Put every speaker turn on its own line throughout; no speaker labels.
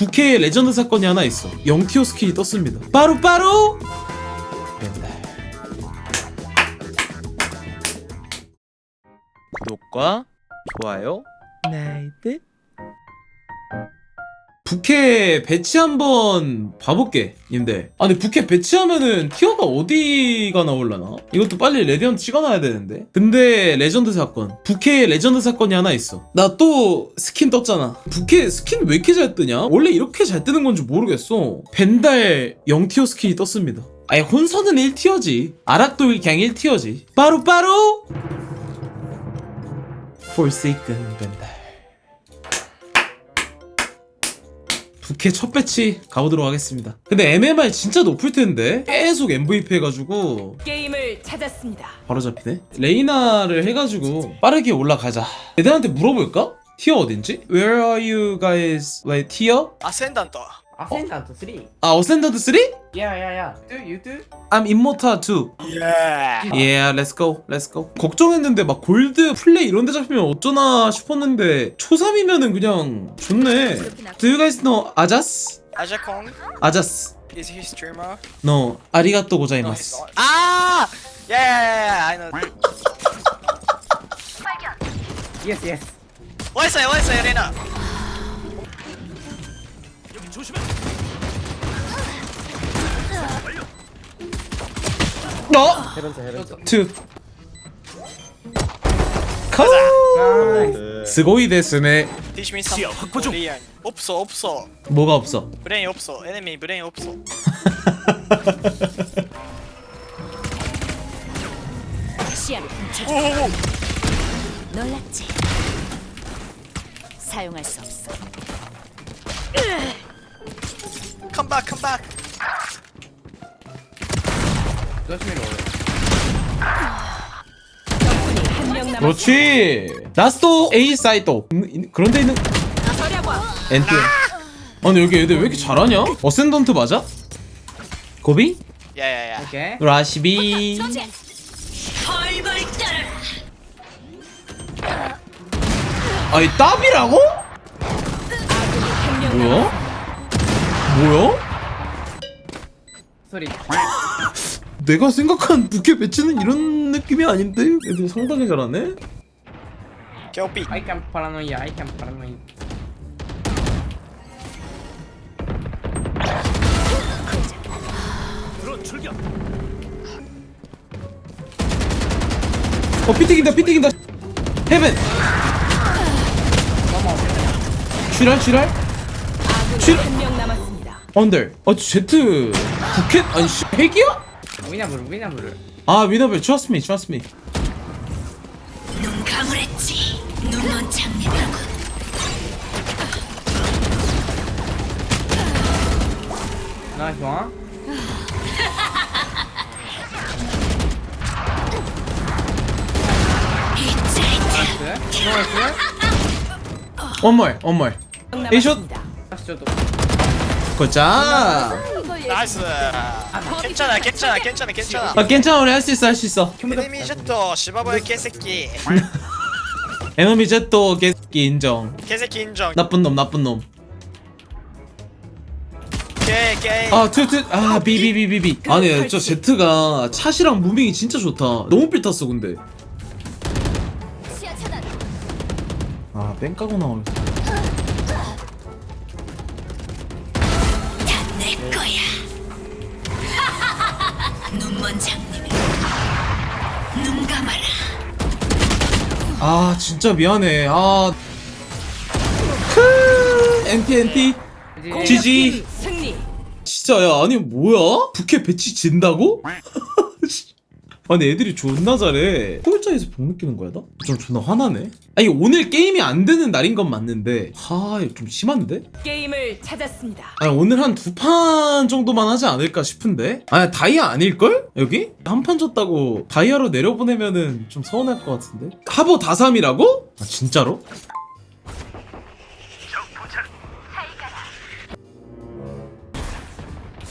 부캐의 레전드 사건이 하나 있어. 0티어 스킬이 떴습니다. 빠루빠루 맨날
구독과 좋아요. 나이트
부캐 배치 한번 봐볼게 님들. 아 근데 부캐 배치하면은 티어가 어디가 나올라나? 이것도 빨리 레디언트 찍어놔야 되는데. 근데 레전드 사건. 부캐 레전드 사건이 하나 있어. 나 또 스킨 떴잖아. 부캐 스킨 왜 이렇게 잘 뜨냐? 원래 이렇게 잘 뜨는 건지 모르겠어. 벤달 0티어 스킨이 떴습니다. 아예 혼선은 1티어지. 아락도 그냥 1티어지. 빠루빠루 Forsaken 벤달 부캐 첫 배치 가보도록 하겠습니다. 근데 MMR 진짜 높을 텐데 계속 MVP 해가지고
게임을 찾았습니다.
바로 잡히네. 레이나를 해가지고 빠르게 올라가자. 애들한테 물어볼까? 티어 어딘지? Where are you guys? Like tier?
아센단트
Ascendant 3.
아 어센더드 3?
Yeah, yeah, yeah. Do you do?
I'm immortal 2.
예
Yeah, let's go, let's go. 걱정했는데 막 골드 플레이 이런 데 잡히면 어쩌나 싶었는데 초3이면은 그냥 좋네. Do you guys know 아자스?
아자콩
아자스.
is he streamer?
No, 아리가또
No, he's
고자이마스.
not. 아! Yeah, yeah, yeah, I know.
Yes, yes.
뭐 했어요? 뭐 레나?
어? 투.
Nice.
스고이 데스네.
Teach me some Korean. 없어, 없어.
뭐가 없어?
브레인 없어. 에네미 브레인 없어.
시야를 훔쳐줘.
오오오.
놀랐지? 사용할 수 없어.
Come back, come back.
Flash me low.
적군이 한명 남았.
그렇지. 라스토 A 사이토. 음, 그런데 있는. 엔트. 아니 여기 애들 왜 이렇게 잘하냐? 어센던트 맞아? 고비?
Yeah, yeah, yeah.
Okay.
라시비.
벌벌 떨어라.
아니 따비라고?
한명
뭐야? 뭐야?
Sorry.
내가 생각한 부캐 배치는 이런 느낌이 아닌데? 애들 상당히 잘하네.
KOP.
I can paranoia. I can paranoia.
어 피튀긴다 피튀긴다. 헤븐. 쥐랄 쥐랄. 쥐-
한 명 남았습니다.
언들. 어 제트 부캐 아니 씨, 핵이야?
Winnable, winnable.
아 위너벨 trust me trust me.
눈 감으랬지. 눈먼 장미라고.
Nice one. Nice. Nice.
One more one more. 에이숏.
Last shot.
걷자.
나이스. 괜찮아, 괜찮아, 괜찮아, 괜찮아.
아 괜찮아 우리 할 수 있어 할 수 있어.
에네미 셔터 시바보의 개새끼.
에너미 제또 개새끼 인정.
개새끼 인정.
나쁜 놈 나쁜 놈.
개, 개.
아, 트트, 아, 비비비비비. 아니, 저 제트가 샷이랑 무빙이 진짜 좋다. 너무 삘 탔어, 근데. 아, 뺑 까고 나오네.
내 눈먼 장님이. 눈 감아라.
아, 진짜 미안해. 아. 크, NT, NT. 지지.
승리.
진짜, 야, 아니, 뭐야? 부캐 배치 진다고? 아니, 애들이 존나 잘해. 꼴자에서 복 느끼는 거야, 나? 좀 존나 화나네. 아니, 오늘 게임이 안 되는 날인 건 맞는데. 하, 이거 좀 심한데?
게임을 찾았습니다.
아니 오늘 한 두 판 정도만 하지 않을까 싶은데 아니 다이아 아닐걸? 여기? 한 판 졌다고 다이아로 내려보내면은 좀 서운할 것 같은데 하버 다삼이라고? 아 진짜로?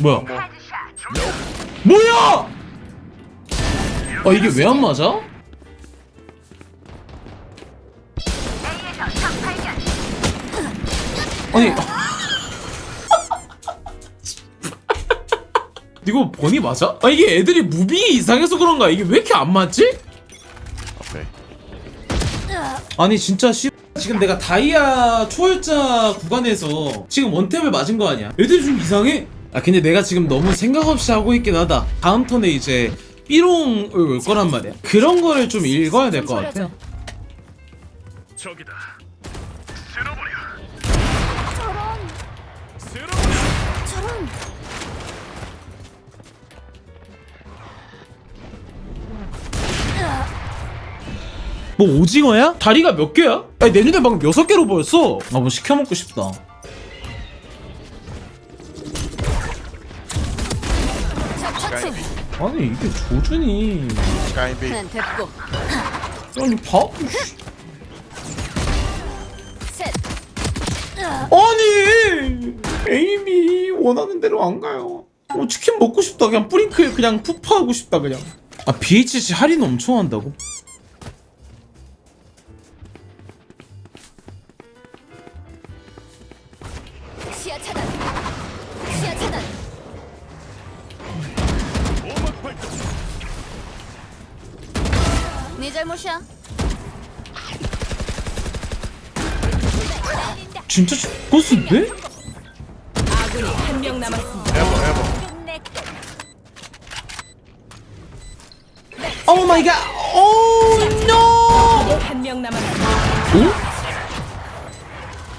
뭐야 뭐야 아 이게 왜 안 맞아? 아니 이거 버니 맞아? 아 이게 애들이 무빙이 이상해서 그런가 이게 왜 이렇게 안 맞지? 아니 진짜 씨 지금 내가 다이아 초월자 구간에서 지금 원탭을 맞은 거 아니야? 애들이 좀 이상해? 아 근데 내가 지금 너무 생각 없이 하고 있긴 하다 다음 턴에 이제 삐롱을 올 거란 말이야. 그런 거를 좀 읽어야 될 것 같아.
저기다.
저런.
뭐 오징어야? 다리가 몇 개야? 아니 내 눈에 방금 여섯 개로 보였어. 아 뭐 시켜 먹고 싶다 아니 이게 조준이.
난 됐고.
아니 밥
셋.
아니 에임이 원하는 대로 안 가요 어, 치킨 먹고 싶다 그냥 뿌링클 그냥 푸파하고 싶다 그냥 아 BHC 할인 엄청 한다고?
잘못이야.
진짜 죽었는데?
아군이 한 명 남았습니다.
에버 에버.
내오 마이 갓! 오 노!
한 명 남았습니다.
오?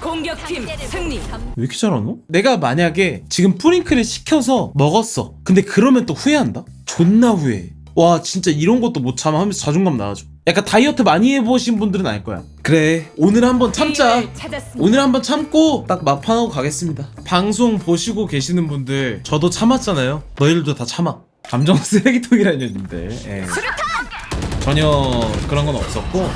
공격팀 승리.
왜 이렇게 잘하노? 내가 만약에 지금 뿌링클을 시켜서 먹었어 근데 그러면 또 후회한다? 존나 후회해 와 진짜 이런 것도 못 참아 하면서 자존감 나가죠 약간 다이어트 많이 해보신 분들은 알 거야 그래 오늘 한번 참자. 오늘 한번 참고 딱 막판하고 가겠습니다. 방송 보시고 계시는 분들 저도 참았잖아요. 너희들도 다 참아. 감정 쓰레기통이라는 얘기인데 예. 전혀 그런 건 없었고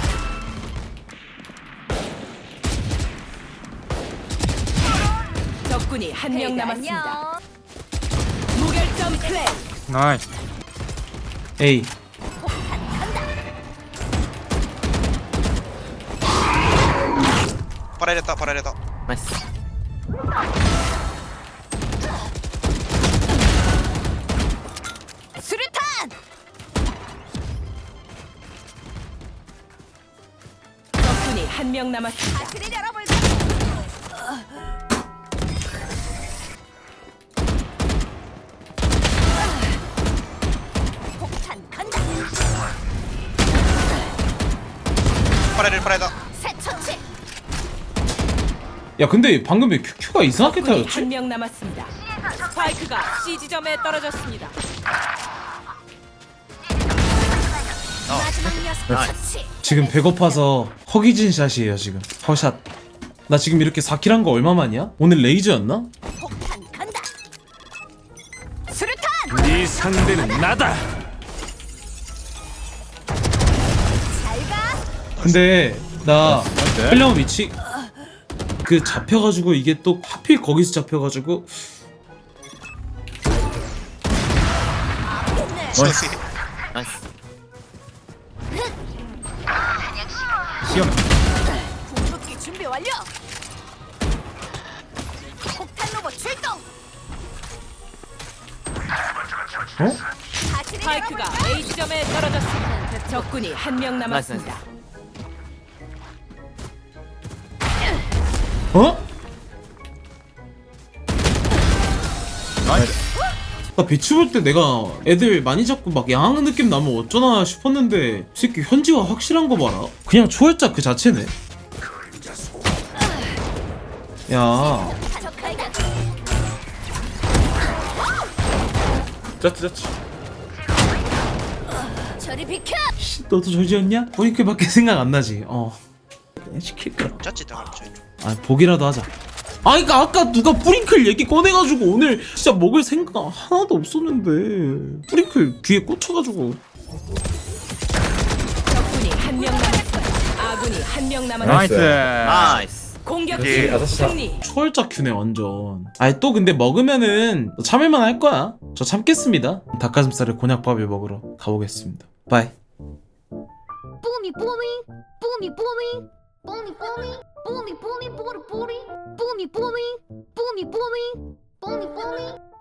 적군이 한 명 남았습니다. 무결점 플레이.
나이스.
에이
바라이랬다 바라이랬다
나이스.
수류탄. 적군이 한 명 남았습니다. 그를 열어볼까? 새 처치.
야 근데 방금 왜 QQ가 이상하게 타였지?
명 남았습니다. 스파이크가 C 지점에 떨어졌습니다. 녀석 처치.
지금 배고파서 허기진 샷이에요 지금 허샷 나 지금 이렇게 4킬 한 거 얼마만이야? 오늘 레이저였나?
폭탄 간다. 수류탄.
네 상대는 나다.
근데 나 플레어 위치 그 잡혀가지고 이게 또 하필 거기서 잡혀가지고
나이스
나이스.
궁극기 준비 완료. 폭탄 로봇 출동.
어?
스파이크가 A 지점에 떨어졌습니다. 적군이 한 명 남았습니다.
나 배치 볼때 내가 애들 많이 잡고 막 양하는 느낌 나면 어쩌나 싶었는데 이 새끼 현지화 확실한 거 봐라. 그냥 초월자 그 자체네. 야.
저리 비켜.
씨, 너도 저지였냐? 보니크밖에 생각 안 나지. 어. 그냥 시킬 거야
짰지 다 그렇지
아 보기라도 하자 아 그니까 아까 누가 뿌링클 얘기 꺼내가지고 오늘 진짜 먹을 생각 하나도 없었는데. 뿌링클 귀에 꽂혀가지고.
적군이 한 명 남았습니다. 아군이 한 명 남았습니다.
나이스. 나이스.
공격팀 승리.
초월자 큐네 완전. 아니 또 근데 먹으면은 참을만 할 거야. 저 참겠습니다. 닭가슴살을 곤약밥을 먹으러 가보겠습니다. 바이
Boomy boomy booty booty, boomy boomy, boomy boomy, boomy boomy.